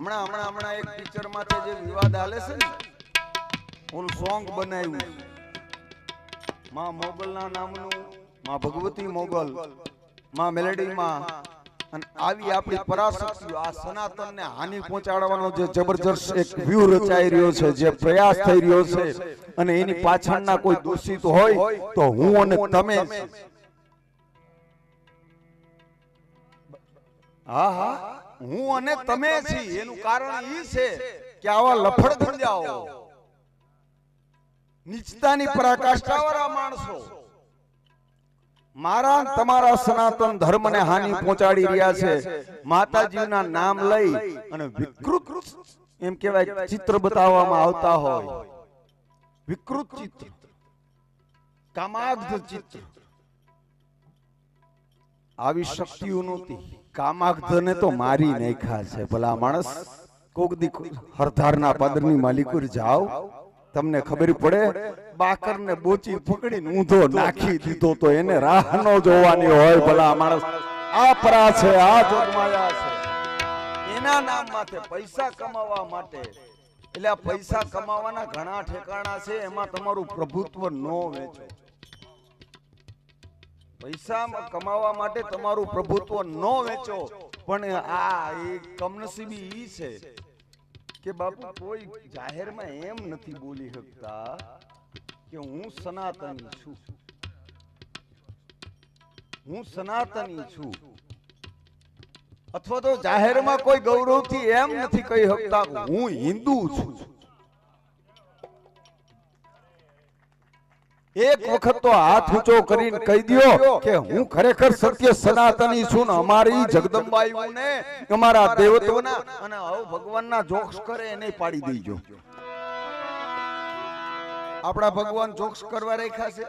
હમણાં હમણાં હમણાં એક પિક્ચરમાંથી જે વિવાદ હાલે છે ને, ઓલું સોંગ બનાવ્યું. માં મોગલ ના નામનું, માં ભગવતી મોગલ, માં મેલેડી માં અને આવી આપણી પરાશક્તિ, આ સનાતનને હાનિ પહોંચાડવાનો જે જબરજસ્ત એક વ્યૂહ રચાઈ રહ્યો છે, જે પ્રયાસ થઈ રહ્યો છે, અને એની પાછળના કોઈ દોષિત હોય તો હું અને તમે. હા હા. હું અને તમે છીએ. એનું કારણ એ છે કે આવા લફડ ગંજાઓ નીચતાની પરાકાષ્ઠાવાળા માણસો. મારા તમારા સનાતન ધર્મને હાનિ પહોંચાડી રહ્યા છે. માતાજીના નામ લઈ અને વિકૃત એમ કહેવાય ચિત્ર બતાવવામાં આવતા હોય. વિકૃત ચિત્ર. કામાગ્ધ ચિત્ર. આવી શક્તિઓ નહોતી. કામાગ્ધને તો મારી નાખ્યા છે. ભલા માણસ, કોક દી હરધારના પદરની માલિકુર જાઓ. તમને ખબર પડે, બાકરને બોચી પકડીને ઊંધો નાખી દીધો તો એને રાહ નો જોવાની હોય. ભલા માણસ, આ પરા છે, આ જોગમાયા છે. એના નામ માથે પૈસા કમાવા માટે. એટલે આ પૈસા કમાવાના ઘણા ઠેકાણા છે, એમાં તમારું પ્રભુત્વ નો વેચો. પૈસા કમાવા માટે તમારું પ્રભુત્વ ન વેચો. પણ આ એ કમનસીબી ઈ છે કે બાપુ, કોઈ જાહેરમાં એમ નથી બોલી શકતા કે હું સનાતની છું. હું સનાતની છું. અથવા તો જાહેરમાં કોઈ ગૌરવથી એમ નથી કહી શકતા હું હિન્દુ છું. એક વખત તો હાથ ઊંચો કરીને કહી દ્યો કે હું ખરેખર સત્ય સનાતની છું ને અમારી જગદંબાઈ ને અમારા દેવતોના અને હવે ભગવાનના જોક્સ કરે એને પાડી દેજો. આપણા ભગવાન જોક્સ કરવા રાખ્યા છે.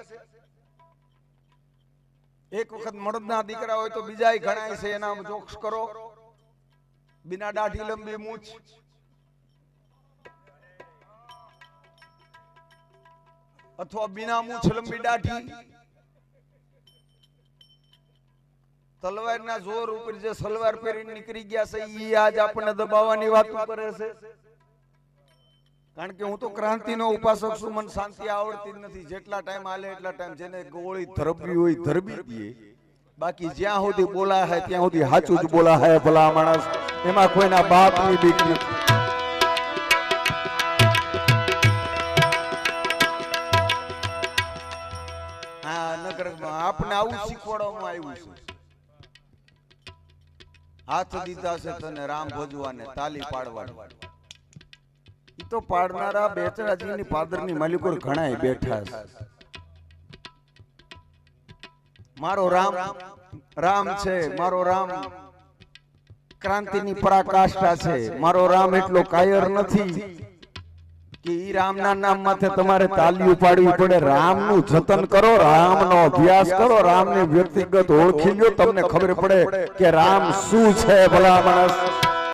એક વખત મળદના દીકરા હોય તો બીજા ઘણા છે એના જોક્સ કરો. બિના દાઢી લંબી મૂછ. અથવા બિના મૂછ દાઢી. તલવારના જોર ઉપર જે સલવાર પહેરીને નીકળી ગયા છે, ઈ આજ આપણને દબાવવાની વાત કરે છે. કારણ કે હું તો ક્રાંતિનો ઉપાસક છું, મને શાંતિ આવડતી જ નથી. જેટલા ટાઈમ આલે એટલા ટાઈમ જેને ગોળી ધરબી હોય, ધરબી દઈએ. બાકી જ્યાં સુધી બોલા હે ત્યાં સુધી સાચું જ બોલા હે ભલા માણસ. એમાં કોઈના બાપની બીક નથી. હા નગર આપને આવું શીખવાડવામાં આવ્યું છે. હાથ દીધા છે તને રામ ભજવાને તાલી પાડવાની. તો પાડનારા બેચરાજીની પાદરની માલિકો ઘણા બેઠા મારો રામ રામ છે, મારો રામ. ક્રાંતિની પરાકાષ્ઠા છે. મારો રામ એટલો કાયર નથી. કે ઈ રામના નામ માથે તમારે તાલીઓ પાડવી પડે. રામનું જતન કરો રામનો અભ્યાસ કરો રામને વ્યક્તિગત ઓળખી લ્યો તમને ખબર પડે કે રામ શું છે ભલા માણસ?